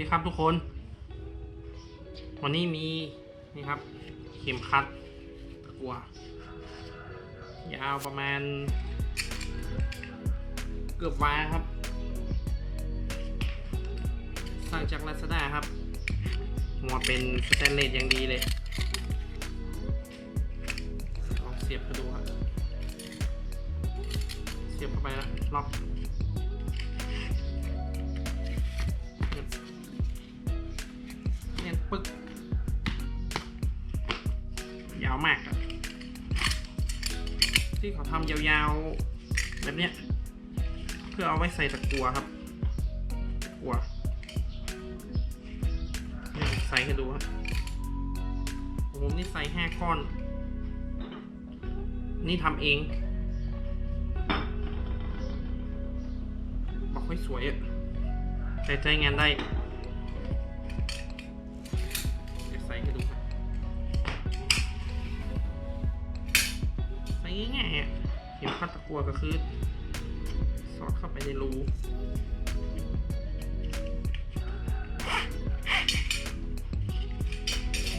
ดีครับทุกคน วันนี้มีนี่ครับ เข็มขัดตะกัวยาวประมาณ เกือบวาครับ สั่งจากลาซาด้าครับหัวเป็นสแตนเลสอย่างดีเลยลองเสียบให้ดูครับเสียบเข้าไปแล้วล็อก ยาวมากอะที่เขาทำยาวๆแบบเนี้ย เพื่อเอาไว้ใส่ตะกัวครับตะกัวใส่ให้ดูครับของผมนี่ใส่ห้าก้อน นี่ทำเองบอกให้สวยอะแต่ใจงานได้ เห็นพัดตะกัวก็คือ สอดเข้าไปในรู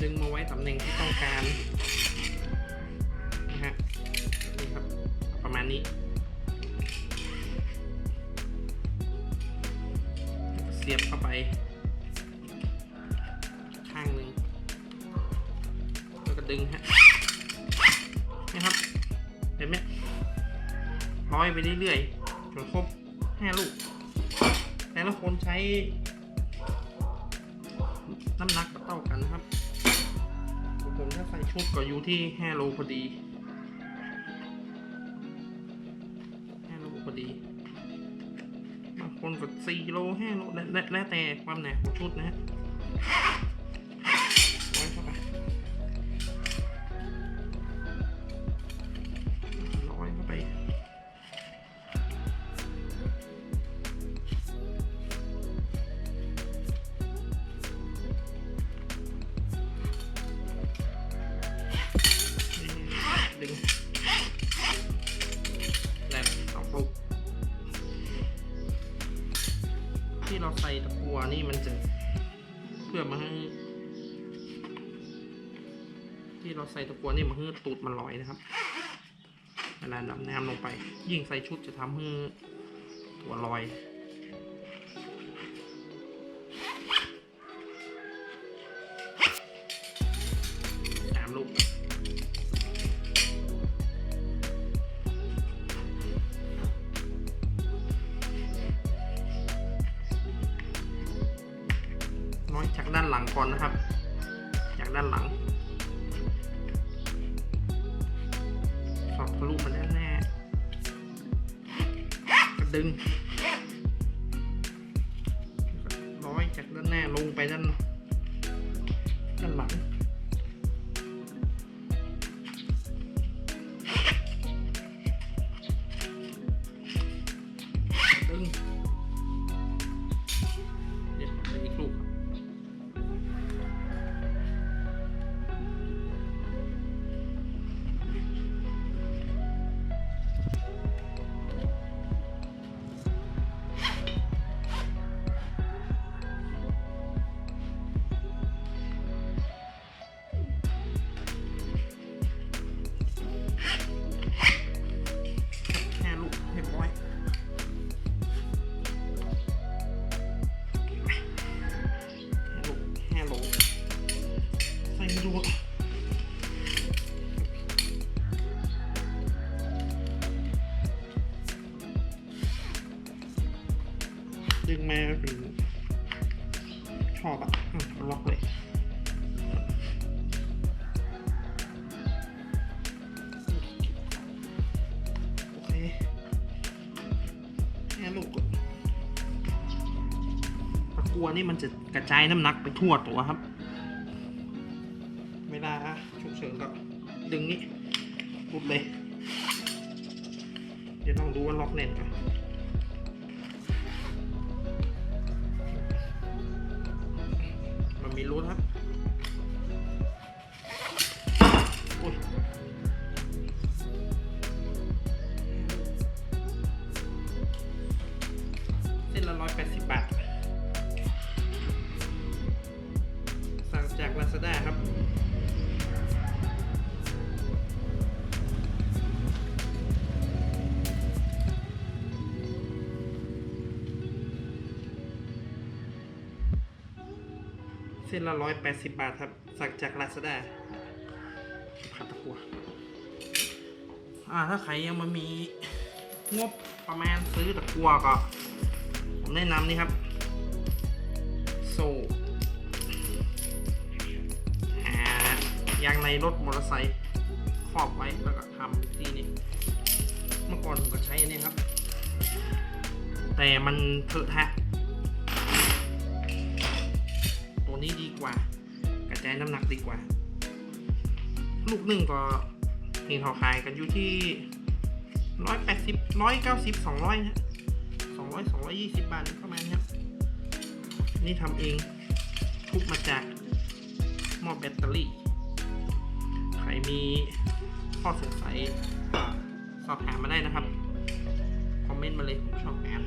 ดึงมาไว้ตำแหน่งที่ต้องการนะฮะนี่ครับประมาณนี้ เสียบเข้าไป ข้างหนึ่งแล้วก็ดึงฮะ ร้อยไปเรื่อยๆจนครบห้าลูก แต่ละคนใช้ น้ำหนักเท่ากันนะครับของผมถ้าใส่ชุดก็อยู่ที่ห้าโลพอดีห้าโลพอดีบางคนก็สี่โลห้าโลแล้วแล้วแล้วแต่ความหนาของชุดนะฮะ ใส่ตะกัวนี้มันจะเพื่อมาให้ ที่เราใส่ตะกัวนี่มาให้ตูดมันลอยนะครับเวลาดำน้ำลงไป ยิ่งใส่ชุดจะทำให้ตัวลอย จากด้านหลังก่อนนะครับ จากด้านหลังสอดทะลุมาด้านหน้าก็ดึงร้อยจากด้านหน้าลงไปด้านด้านหลังดึง ดึงมาเป็นชอบอะล็อกเลยโอเคแค่ลูกตะกัวนี่มันจะกระจายน้ำหนักไปทั่วตัวครับ เวลาฉุกเฉินก็ดึงนี่รุดเลย เดี๋ยวลองดูว่าล็อกแน่นก่อนมั มีรูทครับเส้นละร้อยแปดสิบบาท สั่งจากลาซาด้าครับ เส้นละร้อยแปดสิบบาทครับ สั่งจาก Lazada ผัดตะกัวอ่าถ้าใครยังมามีงบประมาณซื้อตะกัวก็ผมแนะนำนี่ครับ โซ่หายางในรถมอเตอร์ไซค์ครอบไว้แล้วก็ทำที่นี่เมื่อก่อนผมก็ใช้อันนี้ครับ แต่มันเถอะฮะ กระจน้ำหนักดีกว่า ลูกหนึ่งก็เห็นเขาขายกันอยู่ที่ร้อยแปดสิบร้อยเก้าสิบสองร้อยนะสองร้อยสองร้อยยี่สิบบาทประมาณนี้ครับ นี่ทำเองทุบมาจากหม้อแบตเตอรี่ ใครมีข้อสงสัยสอบถามมาได้นะครับ คอมเมนต์มาเลยผมชอบอ่าน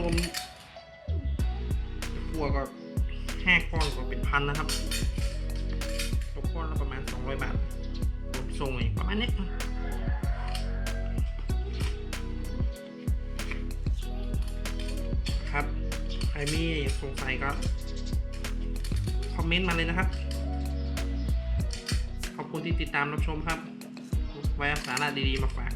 รวมครัวก็ห้าก้อนก็เป็นพันนะครับตกก้อนละประมาณ 200 บาทรวมส่งอีกประมาณนี้ครับใครมีสงสัยก็คอมเมนต์มาเลยนะครับ ขอบคุณที่ติดตามรับชมครับ ไว้เอาสาระดีๆมาฝาก